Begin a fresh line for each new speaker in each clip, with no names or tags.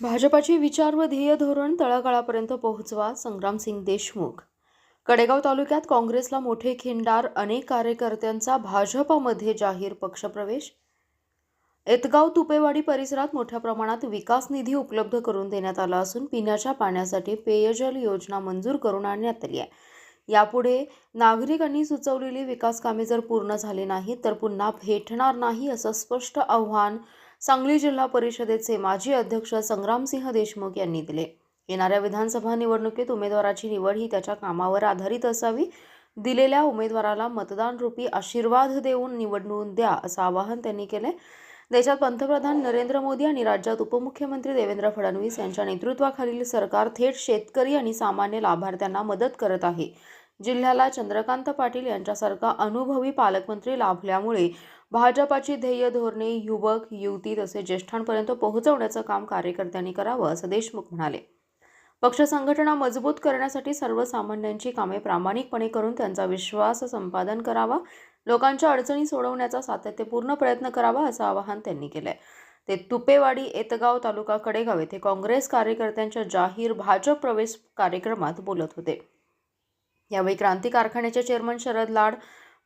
भाजपाचे विचार व ध्येय धोरण तळागाळापर्यंत पोहोचवा संग्रामसिंग देशमुख. कडेगाव तालुक्यात काँग्रेसला मोठे खिंडार अनेक कार्यकर्त्यांचा भाजपामध्ये जाहीर पक्षप्रवेश. एतगाव तुपेवाडी परिसरात मोठ्या प्रमाणात विकास निधी उपलब्ध करून देण्यात आला असून पिण्याच्या पाण्यासाठी पेयजल योजना मंजूर करून आणण्यात आली आहे. यापुढे नागरिकांनी सुचवलेली विकास कामे जर पूर्ण झाली नाहीत तर पुन्हा भेटणार नाही असं स्पष्ट आव्हान सांगली जिल्हा परिषदेचे माजी अध्यक्ष संग्रामसिंह देशमुख यांनी दिले. येणाऱ्या विधानसभा निवडणुकीत उमेदवाराची निवड ही त्याच्या कामावर आधारित असावी. दिलेल्या उमेदवाराला मतदान रूपी आशीर्वाद देऊन निवडून द्या असं आवाहन त्यांनी केले. देशात पंतप्रधान नरेंद्र मोदी आणि राज्यात उपमुख्यमंत्री देवेंद्र फडणवीस यांच्या नेतृत्वाखालील सरकार थेट शेतकरी आणि सामान्य लाभार्थ्यांना मदत करत आहे. जिल्ह्याला चंद्रकांत पाटील यांच्यासारखा अनुभवी पालकमंत्री लाभल्यामुळे भाजपाची ध्येय धोरणे युवक युवती तसेच ज्येष्ठांपर्यंत पोहोचवण्याचं काम कार्यकर्त्यांनी करावं असं देशमुख म्हणाले. पक्ष संघटना मजबूत करण्यासाठी सर्वसामान्यांची कामे प्रामाणिकपणे करून त्यांचा विश्वास संपादन करावा लोकांच्या अडचणी सोडवण्याचा सातत्यपूर्ण प्रयत्न करावा असं आवाहन त्यांनी केलंय. ते तुपेवाडी एतगाव तालुका कडेगाव येथे काँग्रेस कार्यकर्त्यांच्या जाहीर भाजप प्रवेश कार्यक्रमात बोलत होते. यावेळी क्रांती कारखान्याचे चेअरमन शरद लाड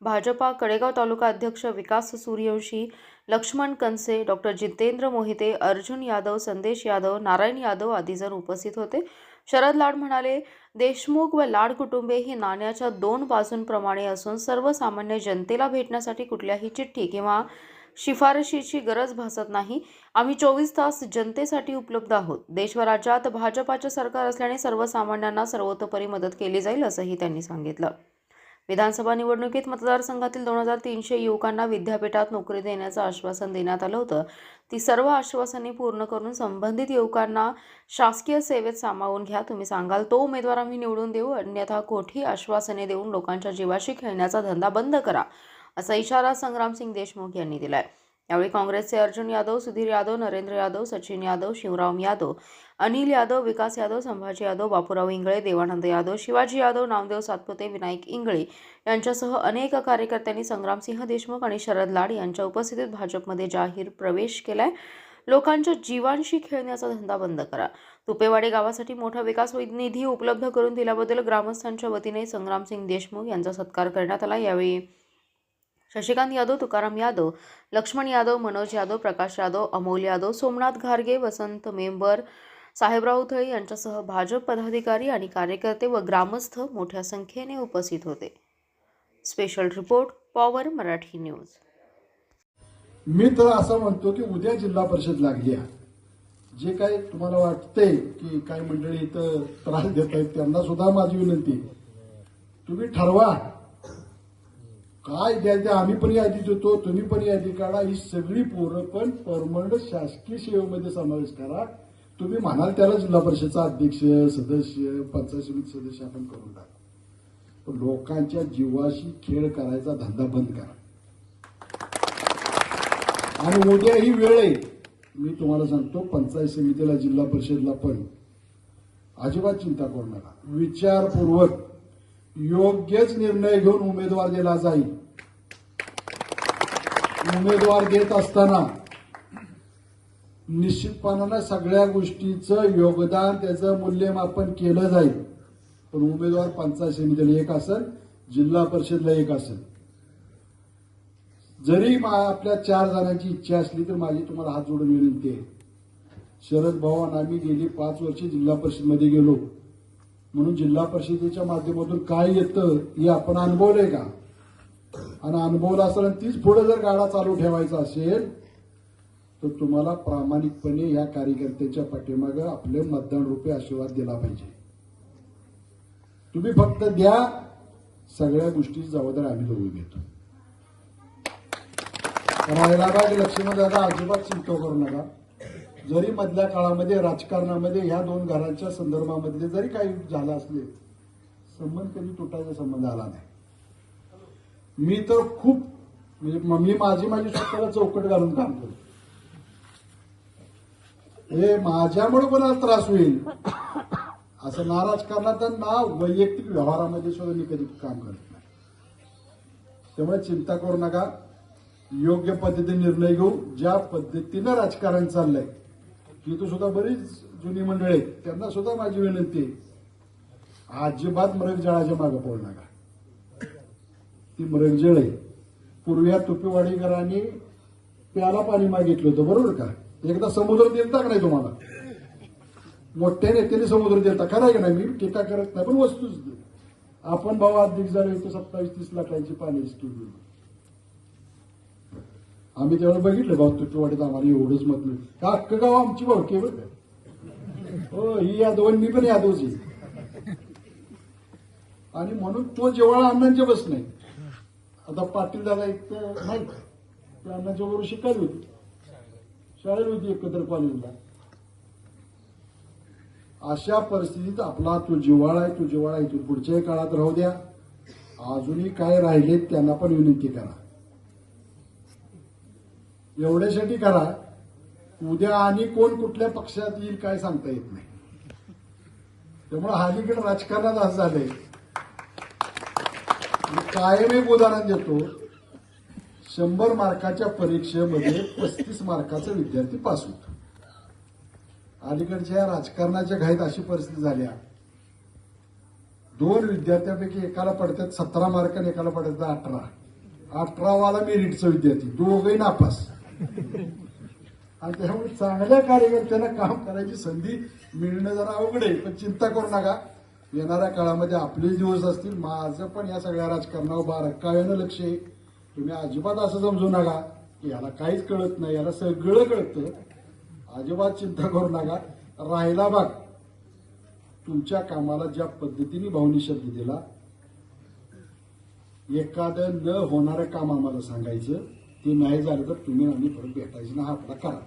भाजपा कडेगाव तालुका अध्यक्ष विकास सूर्यवंशी लक्ष्मण कनसे डॉक्टर जितेंद्र मोहिते अर्जुन यादव संदेश यादव नारायण यादव आदी जण उपस्थित होते. शरद लाड म्हणाले देशमुख व लाड कुटुंबे ही नाण्याच्या दोन बाजूंप्रमाणे असून सर्वसामान्य जनतेला भेटण्यासाठी कुठल्याही चिठ्ठी किंवा शिफारशीची गरज भासत नाही. आम्ही चोवीस तास जनतेसाठी उपलब्ध आहोत. देश व राज्यात भाजपाचे सरकार असल्याने सर्वसामान्यांना सर्वतोपरी मदत केली जाईल असंही त्यांनी सांगितलं. विधानसभा निवडणुकीत मतदारसंघातील दोन हजार तीनशे युवकांना विद्यापीठात नोकरी देण्याचं आश्वासन देण्यात आलं होतं. ती सर्व आश्वासने पूर्ण करून संबंधित युवकांना शासकीय सेवेत सामावून घ्या तुम्ही सांगाल. तो उमेदवार आम्ही निवडून देऊ अन्यथा कोठी आश्वासने देऊन लोकांच्या जीवाशी खेळण्याचा धंदा बंद करा असा इशारा संग्रामसिंग देशमुख यांनी दिलाय. यावेळी काँग्रेसचे अर्जुन यादव सुधीर यादव नरेंद्र यादव सचिन यादव शिवराम यादव अनिल यादव विकास यादव संभाजी यादव बापूराव इंगळे देवानंद यादव शिवाजी यादव नामदेव सातपुते विनायक इंगळे यांच्यासह अनेक कार्यकर्त्यांनी संग्रामसिंह देशमुख आणि शरद लाड यांच्या उपस्थितीत भाजपमध्ये जाहीर प्रवेश केलाय. लोकांच्या जीवांशी खेळण्याचा धंदा बंद करा. तुपेवाडी गावासाठी मोठा विकास निधी उपलब्ध करून दिल्याबद्दल ग्रामस्थांच्या वतीने संग्रामसिंग देशमुख यांचा सत्कार करण्यात आला. यावेळी शशिकांत यादव तुकाराम यादव लक्ष्मण यादव मनोज यादव प्रकाश यादव अमोल यादव सोमनाथ घारगे वसंत मेंबर साहेबराव उथळे यांच्यासह भाजप पदाधिकारी आणि कार्यकर्ते व ग्रामस्थ मोठ्या संख्येने उपस्थित होते. Special report power Marathi news
मी तर असं म्हणतो की उद्या जिल्हा परिषद लागली आहे. जे काही तुम्हाला वाटते की काही मंडळी इथं त्रास देत आहेत त्यांना सुद्धा माझी विनंती तुम्ही ठरवा. काय द्यायचं? आम्ही पण यादी देतो तुम्ही पण यादी काढा. ही सगळी पोरं पण परमनंट शासकीय सेवेमध्ये समावेश करा. तुम्ही म्हणाल त्याला जिल्हा परिषदचा अध्यक्ष सदस्य पंचायत समिती सदस्य आपण करून टाका. पण लोकांच्या जीवाशी खेळ करायचा धंदा बंद करा. आणि उद्या ही वेळ आहे. मी तुम्हाला सांगतो पंचायत समितीला जिल्हा परिषदला पण अजिबात चिंता करू नका. विचारपूर्वक योग्यच निर्णय घेऊन उमेदवार दिला जाईल उमेदवार देत असताना निश्चितपणानं सगळ्या गोष्टीचं योगदान त्याचं मूल्यमापन केलं जाईल पण उमेदवार पंचायत समितीला एक असेल जिल्हा परिषदला एक असेल जरी मा- आपल्या चार जणांची इच्छा असली तर माझी तुम्हाला हात जोडून विनंती आहे शरद भवन आम्ही गेली पाच वर्ष जिल्हा परिषदमध्ये गेलो म्हणून जिल्हा परिषदेच्या माध्यमातून काय येतं हे आपण अनुभवलंय का? आणि अनुभवलं असेल आणि तीच पुढे जर गाडा चालू ठेवायचा असेल तर तुम्हाला प्रामाणिकपणे या कार्यकर्त्याच्या पाठीमागे आपले मतदान रुपये आशीर्वाद दिला पाहिजे. तुम्ही फक्त द्या सगळ्या गोष्टी जबाबदारी आम्ही दोघे घेतो. राहिला लक्ष्मण दादा अजिबात चिंता करू नका. जरी मधल्या काळामध्ये राजकारणामध्ये ह्या दोन घरांच्या संदर्भामध्ये जरी काही झालं असले संबंध कधी तुटायचा संबंध आला नाही. मी तर खूप म्हणजे मी माझी माझी स्वतःला चौकट घालून काम करतो. हे माझ्यामुळे कोणाला त्रास होईल? असं ना राजकारणात ना वैयक्तिक व्यवहारामध्ये सुद्धा मी कधी काम करत नाही. त्यामुळे चिंता करू नका. योग्य पद्धतीने निर्णय घेऊ. ज्या पद्धतीनं राजकारण चाललंय तिथं सुद्धा बरीच जुनी मंडळी आहेत त्यांना सुद्धा माझी विनंती अजिबात मृगजळाच्या मागं मागे पडू नका. ती मृगजळ आहे. पूर्वी तुपेवाडीकरांनी प्याला पाणी मागितलं होतं बरोबर का? एकदा समुद्र दिलता का नाही तुम्हाला? मोठ्या नेत्याने समुद्र दिलता खरं आहे का नाही? मी टीका करत नाही पण वस्तूच आपण भाऊ अधिक झाले होते सत्तावीस तीस लाखांची पाणी स्कीम आम्ही त्यावेळेला बघितलं भाऊ तुटवाडीत आम्हाला एवढंच मत मिळतं. का अख्खं गाव आमची भावकी बरं? का हो ही यादवांनी मी पण यादवची आणि म्हणून तो जेव्हा अण्णांच्या बस नाही. आता पाटील दादा एक तर नाही ते अण्णांच्या बरोबर शिकायला होती. शाळेत होती एकत्र कॉलेजला. अशा परिस्थितीत आपला तो जिव्हाळा आहे तो जिव्हाळा इथून पुढच्याही काळात राहू द्या. अजूनही काय राहिलेत त्यांना पण विनंती करा. एवढ्यासाठी करा उद्या आणि कोण कुठल्या पक्षात येईल काय सांगता येत नाही. त्यामुळे हालीकडे राजकारणात असं झालंय. कायम एक उदाहरण देतो शंभर मार्काच्या परीक्षेमध्ये पस्तीस मार्काचा विद्यार्थी पास होतो. अलीकडच्या राजकारणाच्या घाईत अशी परिस्थिती झाल्या. दोन विद्यार्थ्यापैकी एकाला पडतात सतरा मार्क आणि एकाला पडतात अठरा. अठरावाला मेरिटचा विद्यार्थी दोघही नापास. आणि त्यामुळे चांगल्या कार्यकर्त्यांना काम करायची संधी मिळणं जरा अवघड आहे पण चिंता करू नका. येणाऱ्या काळामध्ये आपले दिवस असतील माझं पण या सगळ्या राजकारणावर बारकाव्यानं लक्ष आहे. तुम्ही अजिबात असं समजू नका की याला काहीच कळत नाही याला सगळं कळतं. अजिबात चिंता करू नका. राहिला भाग. तुमच्या कामाला ज्या पद्धतीने भावनी शब्द दिला एखादं न होणारं काम आम्हाला सांगायचं. ते नाही झालं तर तुम्ही आम्ही परत भेटायचं ना हा आपला करा